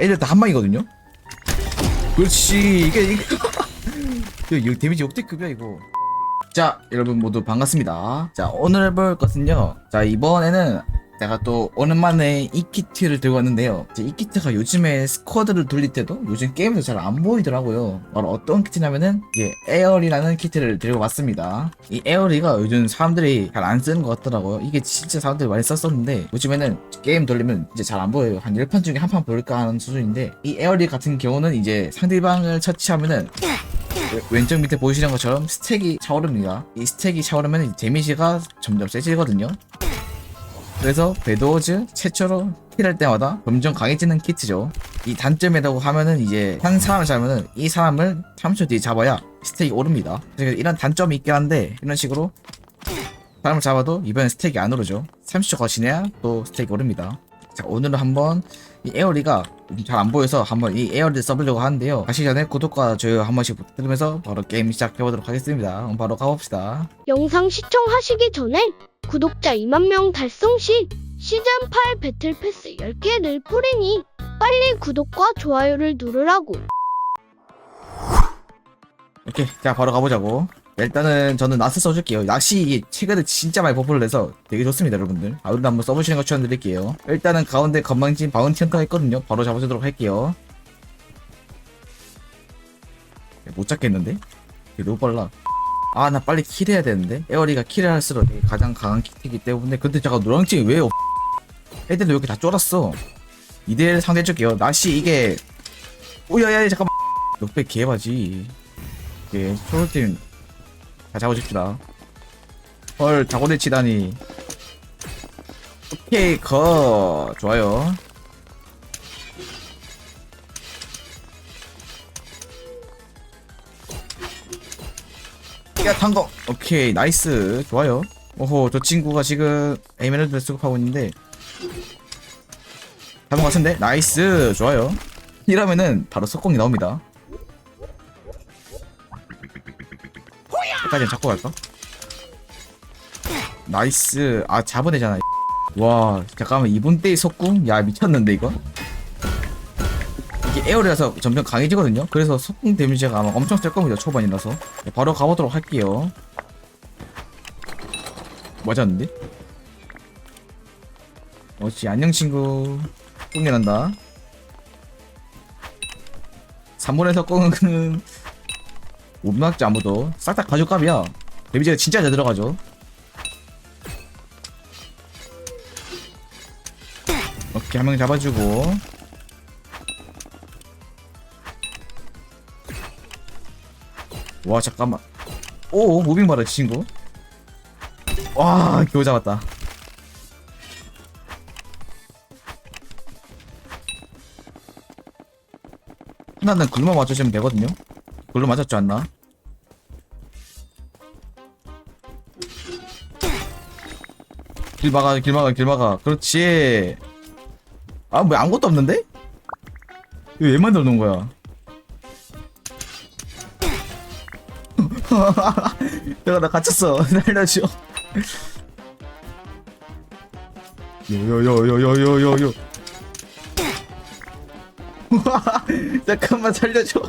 애들 다 한 방이거든요? 그렇지 이게 이게. 이거 데미지 역대급이야 이거. 자 여러분 모두 반갑습니다. 자 오늘 해볼 것은요. 자 이번에는 제가 또 오랜만에 이 키트를 들고 왔는데요. 이제 이 키트가 요즘에 스쿼드를 돌릴 때도 요즘 게임에서 잘 안 보이더라고요. 바로 어떤 키트냐면은 이게 에어리라는 키트를 들고 왔습니다. 이 에어리가 요즘 사람들이 잘 안 쓰는 것 같더라고요. 이게 진짜 사람들이 많이 썼었는데 요즘에는 게임 돌리면 이제 잘 안 보여요. 한 10판 중에 한판 보일까 하는 수준인데 이 에어리 같은 경우는 이제 상대방을 처치하면은 왼- 왼쪽 밑에 보이시는 것처럼 스택이 차오릅니다. 이 스택이 차오르면 데미지가 점점 세지거든요. 그래서 배도즈 최초로 힐할 때마다 점점 강해지는 키트죠. 이 단점이라고 하면은 이제 한 사람을 잡으면은 이 사람을 3초 뒤에 잡아야 스택이 오릅니다. 그래서 이런 단점이 있긴 한데 이런 식으로 사람을 잡아도 이번엔 스택이 안 오르죠. 30초가 지나야 또 스택이 오릅니다. 자 오늘은 한번 이 에어리가 잘 안 보여서 한번 이 에어리를 써보려고 하는데요. 가시 전에 구독과 좋아요 한 번씩 부탁드리면서 바로 게임 시작해보도록 하겠습니다. 그럼 바로 가봅시다. 영상 시청하시기 전에 구독자 2만 명 달성 시 시즌8 배틀 패스 10개를 뿌리니 빨리 구독과 좋아요를 누르라고. 오케이 자 바로 가보자고. 일단은 저는 낫을 써줄게요. 낚시 이게 최근에 진짜 많이 버프를 내서 되게 좋습니다 여러분들. 아우리도 한번 써보시는 거 추천드릴게요. 일단은 가운데 건망진 바운티 헌터 했거든요. 바로 잡아주도록 할게요. 못 잡겠는데? 이게 너무 빨라. 아 나 빨리 킬해야 되는데 에어리가 킬을 할수록 가장 강한 키트이기 때문에 근데 잠깐 노랑증이 왜 없... 애들 왜 이렇게 다 쫄았어 2대1 상대 해줄게요 낚시 이게 오야야 잠깐만 역배 개바지 예 초록팀 다 잡아줍시다. 헐 자고대 치다니. 오케이 컷. 좋아요. 야 탄거. 오케이 나이스. 좋아요. 오호 저 친구가 지금 에메랄드를 수급하고 있는데. 잡은 것 같은데? 나이스. 좋아요. 이러면은 바로 속공이 나옵니다 여기까지 잡고 갈까? 나이스. 아 잡아내잖아. 와 잠깐만 이번 때의 속궁? 야 미쳤는데 이거? 이게 에어리라서 점점 강해지거든요? 그래서 속궁 데미지가 아마 엄청 셀 겁니다 초반이라서. 네, 바로 가보도록 할게요. 맞았는데? 어찌 안녕 친구. 꽁이란다. 3번에서 꽁은 못 막지 아무도 싹 다 가죽값이야. 데미지가 진짜 잘 들어가죠. 오케이 한 명 잡아주고. 와 잠깐만. 오 무빙 봐라 이 친구. 와 겨우 잡았다. 하나는 글만 맞춰주면 되거든요 글로 맞았지 않나? 길 막아 길 막아 길 막아. 그렇지. 아 뭐 아무것도 없는데? 이거 왜 만들어 놓은 거야? 내가 나 갇혔어. 살려줘. 요요요요요요요요. 잠깐만 살려줘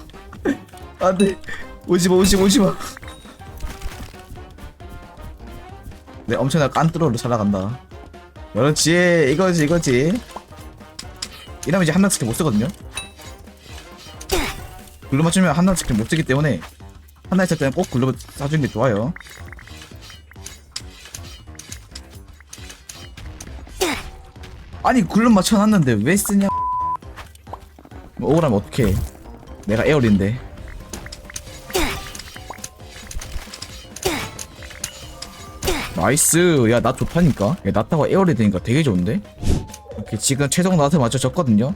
안돼. 오지마 오지마 오지마. 내 엄청난 깐뚜로로 살아간다. 그렇지 이거지 이거지. 이러면 이제 한남 스킬 못 쓰거든요. 글로 맞추면 한남 스킬 못 쓰기 때문에 하나 있을 때는 꼭 글로 쏴주는 게 좋아요. 아니 글로 맞춰놨는데 왜 쓰냐? 뭐 억울하면 어떡해. 내가 에어리인데 나이스. 야나 좋다니까. 야 나타가 에어리 되니까 되게 좋은데? 오케이 지금 최종 나한테 맞춰졌거든요.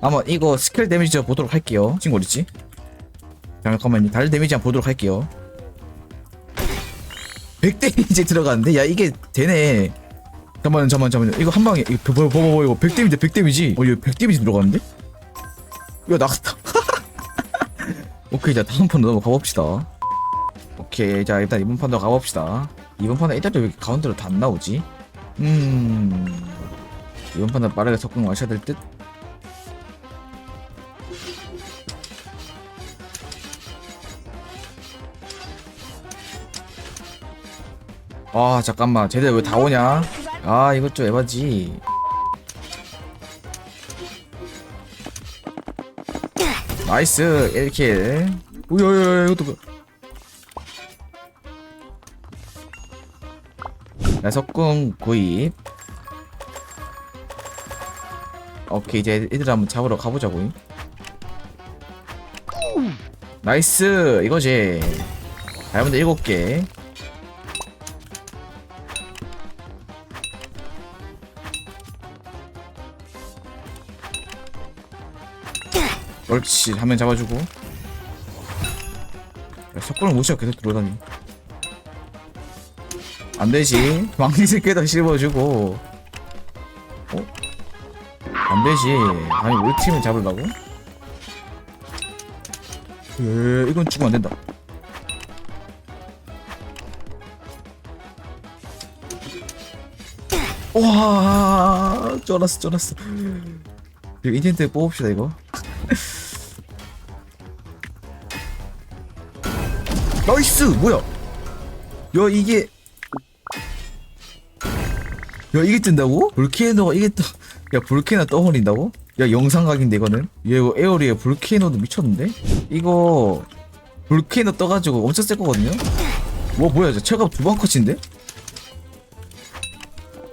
아마 이거 스킬 데미지 보도록 할게요. 친구 어딨지? 잠깐만요 달 데미지 한번 보도록 할게요. 100 데미지 들어가는데? 야 이게 되네. 잠깐만 잠깐만 잠깐만 이거 한 방에 이거 뭐, 뭐, 뭐, 이거 100 데미지 100 데미지? 어 이거 100 데미지 들어가는데? 야 나갔다. 오케이 자 다음 판 넘어가 봅시다. 오케이 자 일단 이번 판도 가봅시다 이번 판은 애들이 왜 가운데로 다 안 나오지? 음. 이번 판은 빠르게 석궁 마셔야 될 듯? 아 잠깐만. 쟤들 왜 다 오냐? 아 이것 좀 에바지. 나이스. 1킬. 우야야야 이것도 석궁 구입. 오케이 이제 애들 한번 잡으러 가보자고 나이스! 이거지. 다이아몬드 7개. 옳지 한 명 잡아주고. 야, 석궁을 못 씌워 계속 들어다니 안 되지. 망리새 깨다 씹어주고. 어? 안 되지. 아니 우리 팀을 잡으려고? 에 이건 죽으면 안 된다. 와 쫄았어 쫄았어. 이거 인텐트 뽑읍시다 이거. 나이스! 뭐야? 야 이게 야 이게 뜬다고? 볼케이노가 이게 떠... 야 볼케이노 떠버린다고? 야 영상각인데 이거는 얘 이거 에어리에 볼케이노도 미쳤는데? 이거 볼케이노 떠가지고 엄청 셀 거거든요? 와 뭐야 저 체감 두방 컷인데?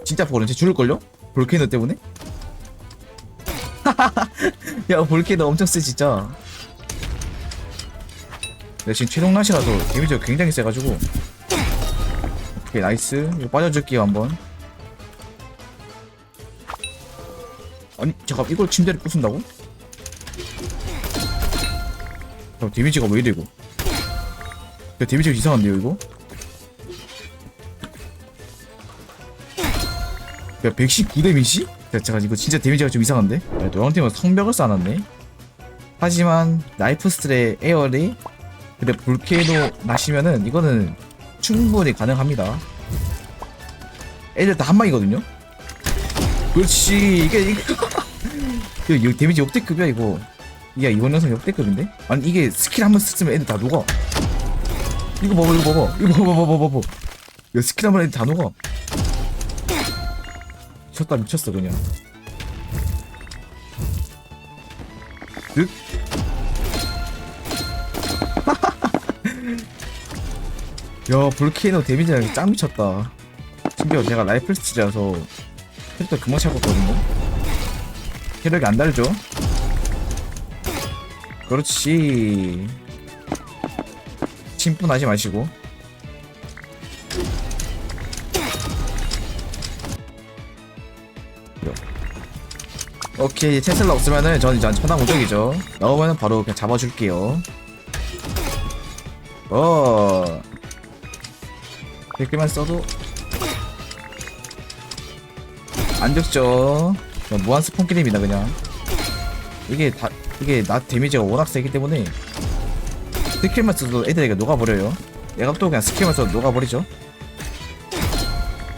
진짜 보는 쟤 죽을걸요? 볼케이노 때문에? 야 볼케이노 엄청 세 진짜 내가 지금 최종 낫이라서 데미지가 굉장히 세가지고 오케이 나이스 이거 빠져줄게요 한번 아니 잠깐 이걸 침대를 부순다고? 야, 데미지가 왜 이래 이거 야 데미지가 이상한데요 이거? 야 119 데미지? 야 잠깐 이거 진짜 데미지가 좀 이상한데? 야 노랑팀은 성벽을 쌓아놨네 하지만 나이프 스트레 에어리 근데 볼케이노 나시면은 이거는 충분히 가능합니다 애들 다 한 방이거든요 그렇지 이게 이거, 이거 데미지 역대급이야 이거. 야 이번 영상 역대급인데? 아니 이게 스킬 한 번 쓰면 애들 다 녹아. 이거 봐봐 이거 봐봐. 이거 봐봐 봐봐 봐봐. 야 스킬 한 번 애들 다 녹아. 미쳤다 미쳤어 그냥. 득 야 볼케이노 데미지가 짱 미쳤다. 심지어 제가 라이플 스틸이라서 캐릭터 금방 잡았거든요. 체력이 안 달죠? 그렇지. 침분하지 마시고. 오케이 테슬라 없으면은 저는 이제 천당 우적이죠. 나오면은 바로 그냥 잡아줄게요. 어. 100개만 써도 안 죽죠. 그냥 무한 스폰 게임이다 그냥. 이게 다 이게 나 데미지가 워낙 세기 때문에 스킬만 써도 애들에게 녹아버려요. 얘가 또 그냥 스킬만 써도 녹아버리죠.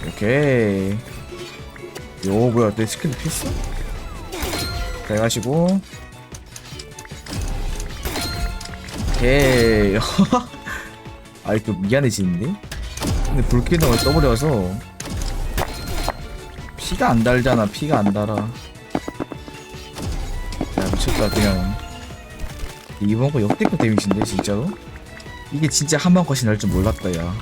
오케이. 요 뭐야 내 스킬도 필수? 잘 가시고. 오케이. 아이 또 미안해지는데? 근데 불쾌도가 떠버려서 피가 안 달잖아. 피가 안 달아. 야 미쳤다 그냥. 이번 거 역대급 데미지인데 진짜로? 이게 진짜 한방 컷이 날 줄 몰랐다 야.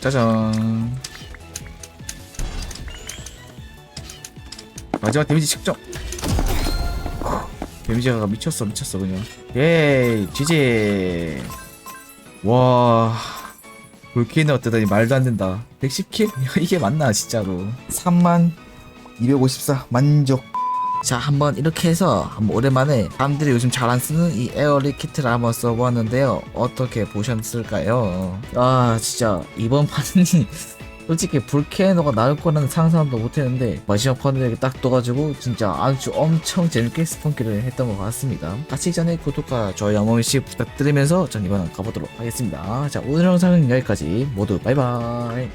짜잔. 마지막 데미지 측정. 데미지가 미쳤어 미쳤어 그냥. 예이 지지. 와 볼케이노 뜨더니 말도 안 된다. 110킬? 이게 맞나 진짜로. 3만 254 만족. 자 한번 이렇게 해서 한번 오랜만에 사람들이 요즘 잘 안 쓰는 이 에어리 키트를 한번 써보았는데요. 어떻게 보셨을까요? 아 진짜. 이번 판은 솔직히 볼케이노가 나올 거라는 상상도 못했는데 마지막 판에 딱 떠가지고 진짜 아주 엄청 재밌게 스폰키를 했던 것 같습니다. 같이 전에 구독과 좋아요 한 번씩 부탁드리면서 전 이만 가보도록 하겠습니다. 자 오늘 영상은 여기까지 모두 바이바이